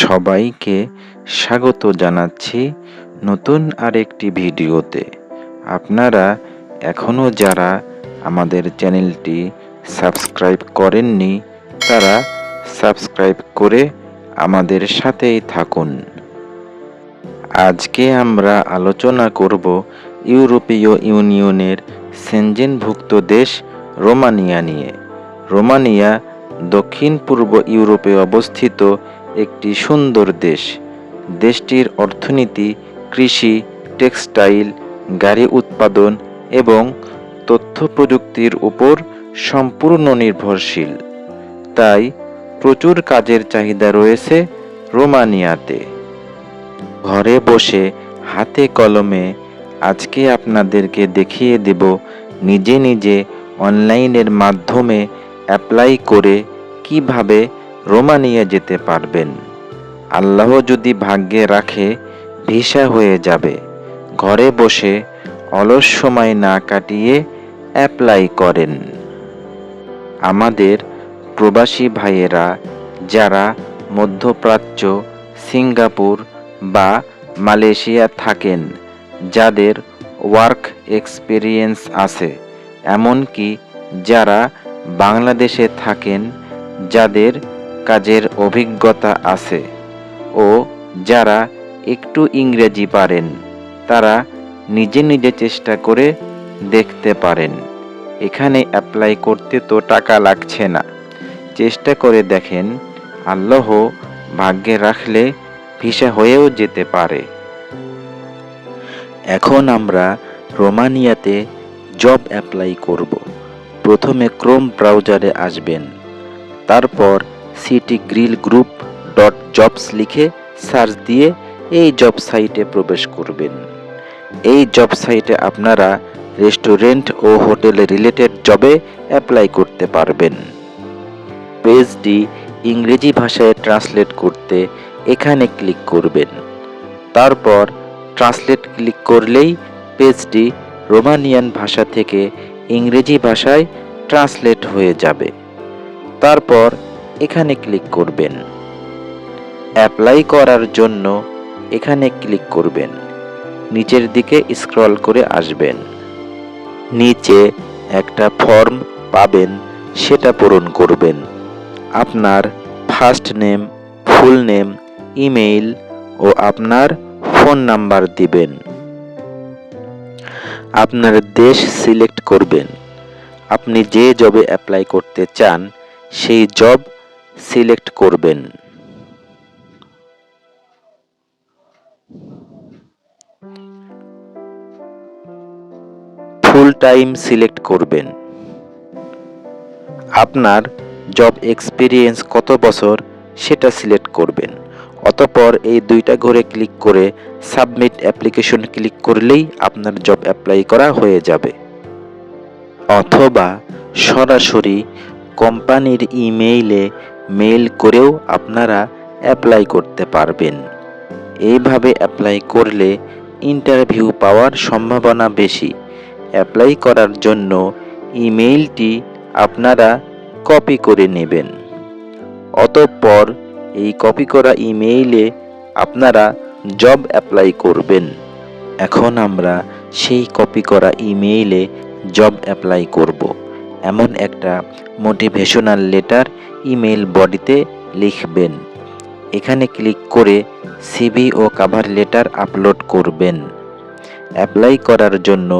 সবাইকে স্বাগত জানাচ্ছি নতুন আরেকটি ভিডিওতে। আপনারা এখনও যারা আমাদের চ্যানেলটি সাবস্ক্রাইব করেননি, তারা সাবস্ক্রাইব করে আমাদের সাথেই থাকুন। আজকে আমরা আলোচনা করব ইউরোপীয় ইউনিয়নের সেনজেনভুক্ত দেশ রোমানিয়া নিয়ে। রোমানিয়া দক্ষিণ পূর্ব ইউরোপে অবস্থিত একটি সুন্দর দেশ। দেশটির অর্থনীতি, কৃষি, টেক্সটাইল, গাড়ি উৎপাদন এবং তথ্য প্রযুক্তির উপর সম্পূর্ণ নির্ভরশীল। তাই প্রচুর কাজের চাহিদা রয়েছে রোমানিয়াতে। ঘরে বসে হাতে কলমে আজকে আপনাদেরকে দেখিয়ে দেব নিজে নিজে অনলাইনের মাধ্যমে অ্যাপ্লাই করে কীভাবে রোমানিয়া যেতে পারবেন। আল্লাহ যদি ভাগ্যে রাখে, ভিসা হয়ে যাবে। ঘরে বসে অলস সময় না কাটিয়ে অ্যাপ্লাই করেন। আমাদের প্রবাসী ভাইয়েরা, যারা মধ্যপ্রাচ্য, সিঙ্গাপুর বা মালয়েশিয়া থাকেন, যাদের ওয়ার্ক এক্সপিরিয়েন্স আছে, এমনকি যারা বাংলাদেশে থাকেন, যাদের কাজের অভিজ্ঞতা আছে ও যারা একটু ইংরেজি পারেন, তারা নিজে নিজে চেষ্টা করে দেখতে পারেন। এখানে অ্যাপ্লাই করতে তো টাকা লাগছে না। চেষ্টা করে দেখেন, আল্লাহ ভাগ্যে রাখলে ভিসা হয়েও যেতে পারে। এখন আমরা রোমানিয়াতে জব অ্যাপ্লাই করব। প্রথমে ক্রোম ব্রাউজারে আসবেন। তারপর city grill group dot jobs লিখে সার্চ দিয়ে এই জব সাইটে প্রবেশ করবেন। এই জব সাইটে আপনারা রেস্টুরেন্ট ও হোটেল রিলেটেড জবে অ্যাপ্লাই করতে পারবেন। পেজটি ইংরেজি ভাষায় ট্রান্সলেট করতে এখানে ক্লিক করবেন। তারপর ট্রান্সলেট ক্লিক করলেই পেজটি রোমানিয়ান ভাষা থেকে ইংরেজি ভাষায় ট্রান্সলেট হয়ে যাবে। তারপর এখানে ক্লিক করবেন। অ্যাপ্লাই করার জন্য এখানে ক্লিক করবেন। নিচের দিকে স্ক্রল করে আসবেন। নিচে একটা ফর্ম পাবেন, সেটা পূরণ করবেন। আপনার first name full name email ও আপনার ফোন নাম্বার দিবেন। আপনার দেশ সিলেক্ট করবেন। আপনি যে জবে অ্যাপ্লাই করতে চান, সেই জব সিলেক্ট করবেন। ফুল টাইম সিলেক্ট করবেন। আপনার জব এক্সপিরিয়েন্স কত বছর সেটা সিলেক্ট করবেন। অতপর এই দুইটা ঘরে ক্লিক করে সাবমিট অ্যাপ্লিকেশন ক্লিক করলেই আপনার জব অ্যাপ্লাই করা হয়ে যাবে। অথবা সরাসরি কোম্পানির ইমেইলে মেইল করেও আপনারা অ্যাপ্লাই করতে পারবেন। এইভাবে অ্যাপ্লাই করলে ইন্টারভিউ পাওয়ার সম্ভাবনা বেশি। অ্যাপ্লাই করার জন্য ইমেইলটি আপনারা কপি করে নেবেন। অতঃপর এই কপি করা ইমেইলে আপনারা জব অ্যাপ্লাই করবেন। এখন আমরা সেই কপি করা ইমেইলে জব অ্যাপ্লাই করব। এমন একটা মোটিভেশনাল লেটার ইমেল বডিতে লিখবেন। এখানে ক্লিক করে সিভি ও কাভার লেটার আপলোড করবেন। অ্যাপ্লাই করার জন্য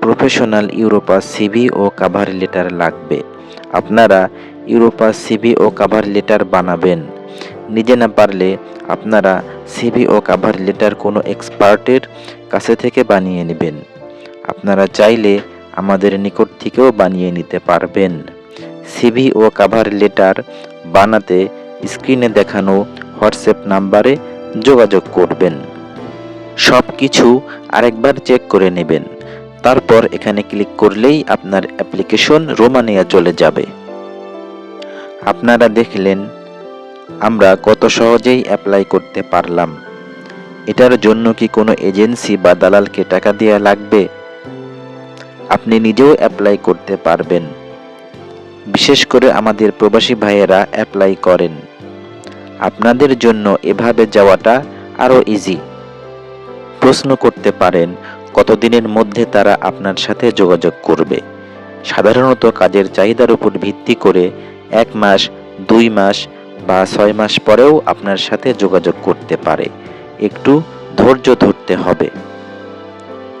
প্রফেশনাল ইউরোপা সিভি ও কাভার লেটার লাগবে। আপনারা ইউরোপা সিভি ও কাভার লেটার বানাবেন। নিজে না পারলে আপনারা সিভি ও কাভার লেটার কোনো এক্সপার্টের কাছে থেকে বানিয়ে নেবেন। আপনারা চাইলে আমাদের নিকট থেকেও বানিয়ে নিতে পারবেন। সিভি ও কাভার লেটার বানাতে স্ক্রিনে দেখানো হোয়াটসঅ্যাপ নাম্বারে যোগাযোগ করবেন। সব কিছু আরেকবার চেক করে নেবেন। তারপর এখানে ক্লিক করলেই আপনার অ্যাপ্লিকেশন রোমানিয়া চলে যাবে। আপনারা দেখলেন, আমরা কত সহজেই অ্যাপ্লাই করতে পারলাম। এটার জন্য কি কোনো এজেন্সি বা দালালকে টাকা দেওয়া লাগবে? আপনি নিজেও অ্যাপ্লাই করতে পারবেন। বিশেষ করে আমাদের প্রবাসী ভাইয়েরা অ্যাপ্লাই করেন। আপনাদের জন্য এভাবে যাওয়াটা আরও ইজি প্রশ্ন করতে পারেন, কতদিনের মধ্যে তারা আপনার সাথে যোগাযোগ করবে? সাধারণত কাজের চাহিদার উপর ভিত্তি করে এক মাস, দুই মাস বা ছয় মাস পরেও আপনার সাথে যোগাযোগ করতে পারে। একটু ধৈর্য ধরতে হবে।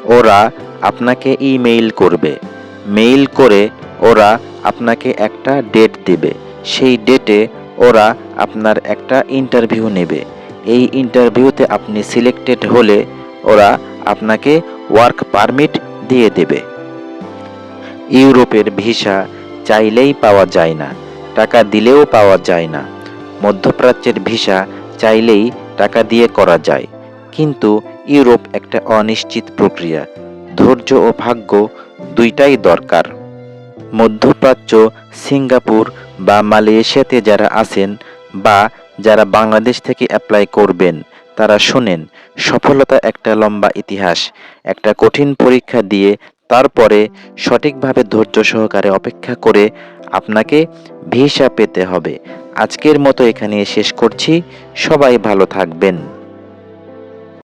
ওরা আপনাকে ইমেইল করবে। মেইল করে ওরা আপনাকে একটা ডেট দেবে। সেই ডেটে ওরা আপনার একটা ইন্টারভিউ নেবে। এই ইন্টারভিউতে আপনি সিলেক্টেড হলে ওরা আপনাকে ওয়ার্ক পারমিট দিয়ে দেবে। ইউরোপের ভিসা চাইলেই পাওয়া যায় না, টাকা দিলেও পাওয়া যায় না। মধ্যপ্রাচ্যের ভিসা চাইলেই টাকা দিয়ে করা যায়। কিন্তু ইউরোপ একটা অনিশ্চিত প্রক্রিয়া। ধৈর্য ও ভাগ্য দুইটাই দরকার। মধ্যপ্রাচ্য, সিঙ্গাপুর বা মালয়েশিয়াতে যারা আছেন বা যারা বাংলাদেশ থেকে অ্যাপ্লাই করবেন, তারা শোনেন, সফলতা একটা লম্বা ইতিহাস, একটা কঠিন পরীক্ষা দিয়ে তারপরে সঠিকভাবে ধৈর্য সহকারে অপেক্ষা করে আপনাকে ভিসা পেতে হবে। আজকের মতো এখানে শেষ করছি। সবাই ভালো থাকবেন।